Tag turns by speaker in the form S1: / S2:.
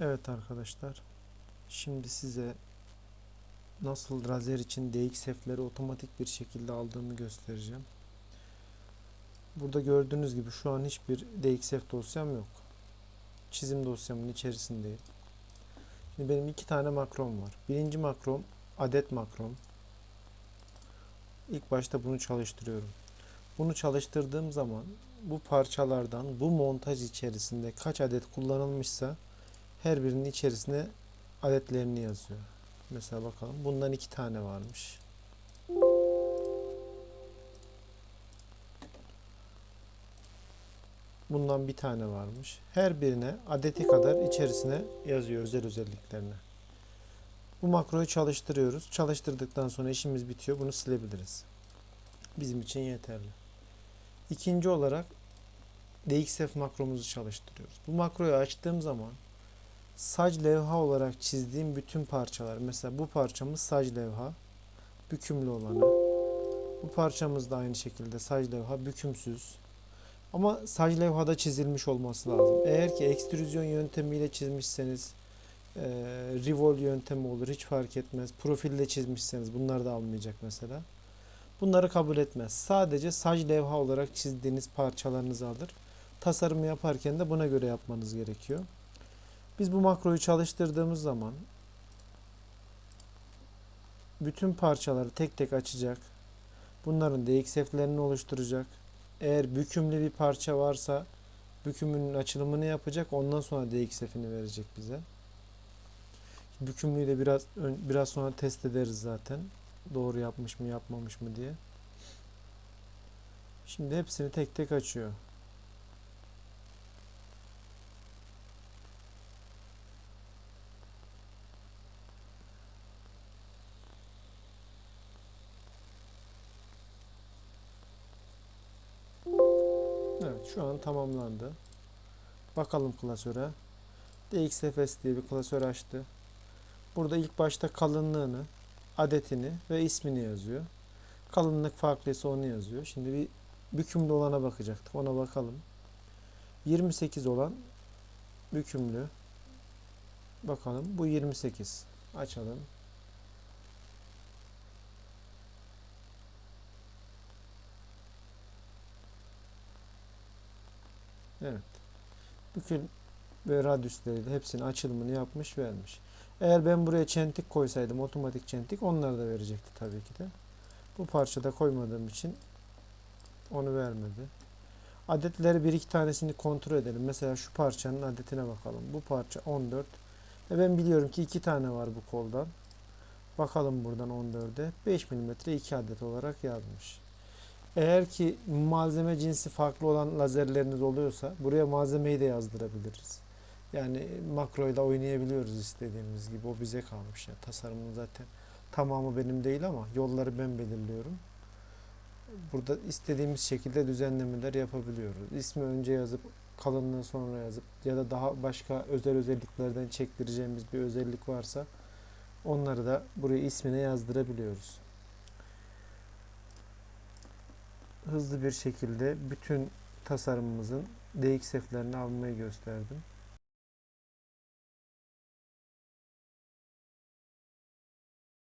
S1: Evet arkadaşlar. Şimdi size nasıl Razer için DXF'leri otomatik bir şekilde aldığımı göstereceğim. Burada gördüğünüz gibi şu an hiçbir DXF dosyam yok. Çizim dosyamın içerisindeyim. Şimdi benim iki tane makrom var. Birinci makrom adet makrom. İlk başta bunu çalıştırıyorum. Bunu çalıştırdığım zaman bu parçalardan bu montaj içerisinde kaç adet kullanılmışsa her birinin içerisine adetlerini yazıyor. Mesela bakalım. Bundan iki tane varmış. Bundan bir tane varmış. Her birine adeti kadar içerisine yazıyor özel özelliklerini. Bu makroyu çalıştırıyoruz. Çalıştırdıktan sonra işimiz bitiyor. Bunu silebiliriz. Bizim için yeterli. İkinci olarak DXF makromuzu çalıştırıyoruz. Bu makroyu açtığım zaman sac levha olarak çizdiğim bütün parçalar mesela bu parçamız sac levha bükümlü olanı bu parçamız da aynı şekilde sac levha bükümsüz ama sac levhada çizilmiş olması lazım. Eğer ki ekstrüzyon yöntemiyle çizmişseniz e, rivol yöntemi olur hiç fark etmez. Profilde çizmişseniz bunlar da almayacak mesela. Bunları kabul etmez. Sadece sac levha olarak çizdiğiniz parçalarınızı alır. Tasarımı yaparken de buna göre yapmanız gerekiyor. Biz bu makroyu çalıştırdığımız zaman bütün parçaları tek tek açacak. Bunların DXF'lerini oluşturacak. Eğer bükümlü bir parça varsa bükümünün açılımını yapacak. Ondan sonra DXF'ini verecek bize. Bükümlüyü de biraz biraz sonra test ederiz zaten. Doğru yapmış mı yapmamış mı diye. Şimdi hepsini tek tek açıyor. Evet şu an tamamlandı. Bakalım klasöre. DXFS diye bir klasör açtı. Burada ilk başta kalınlığını, adetini ve ismini yazıyor. Kalınlık farklıysa onu yazıyor. Şimdi bir bükümlü olana bakacaktık. Ona bakalım. 28 olan bükümlü. Bakalım. Bu 28. Açalım. Evet. Büküm ve radyüsleri de hepsinin açılımını yapmış vermiş. Eğer ben buraya çentik koysaydım otomatik çentik onları da verecekti tabii ki de. Bu parçada koymadığım için onu vermedi. Adetleri bir iki tanesini kontrol edelim. Mesela şu parçanın adetine bakalım. Bu parça 14. E ben biliyorum ki iki tane var bu koldan. Bakalım buradan 14'e. 5 mm 2 adet olarak yazmış. Eğer ki malzeme cinsi farklı olan lazerleriniz oluyorsa buraya malzemeyi de yazdırabiliriz. Yani makroyla oynayabiliyoruz istediğimiz gibi. O bize kalmış. Yani tasarımın zaten tamamı benim değil ama yolları ben belirliyorum. Burada istediğimiz şekilde düzenlemeler yapabiliyoruz. İsmi önce yazıp kalınlığı sonra yazıp ya da daha başka özel özelliklerden çektireceğimiz bir özellik varsa onları da buraya ismine yazdırabiliyoruz. Hızlı bir şekilde bütün tasarımımızın DXF'lerini almayı gösterdim.